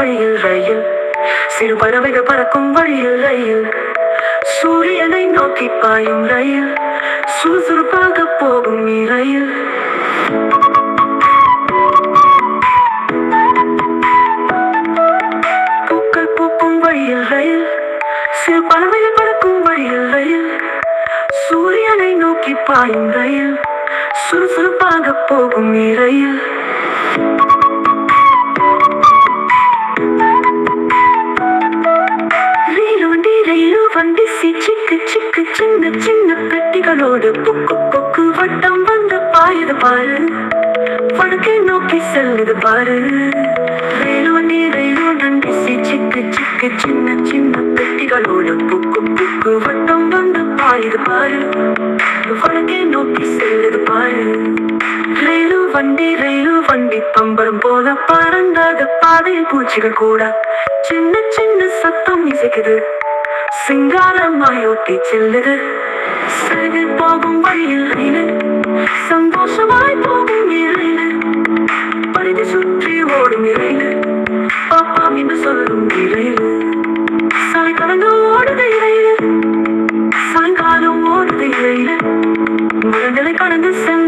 வழியில் ரயில். சிறு பறவைகள் பறக்கும் வழியில் ரயில். சூரியனை நோக்கி பாயும் ரயில். சுறுசுறுப்பாக போகும் ரயில். பூக்கள் பூக்கும் வழியில் ரயில். சிறு பறவைகள் பறக்கும் வழியில் ரயில். சூரியனை நோக்கி பாயும் ரயில். சுறுசுறுப்பாக போகும் ரயில் ரயில். வண்டி சி சிக்கு சிக்கு சின்ன சின்ன பெட்டிகளோடு புக்கு புக்கு வட்டம் வந்து பாயுது பாரு. வடக்கை நோக்கி செல்லுது பாரு. ரயில் வண்டி ரயில் வண்டி சிக்கு சிக்கு சின்ன சின்ன பெட்டிகளோடு புக்கு புக்கு வட்டம் வந்து பாயுது பாரு. வடக்கை நோக்கி செல்லுது பாரு. ரயிலு வண்டி ரயிலு வண்டி பம்பரம் போல பறந்தாத பாதையில் பூச்சிகள் கூட. சின்ன சின்ன சத்தம் இசைக்குது சிங்காரமாயோட்டி செல்லுது. சிறு போகும் வழியில் இது சந்தோஷமாய் போகும் இறையில பரிதி சுற்றி ஓடும் இறையில. பாப்பா என்று சொல்லும் இறையில. சாலை கடந்து ஓடுது இறையில. சாயங்காலம் ஓடுது இறையில. மரங்களை கடந்து செல்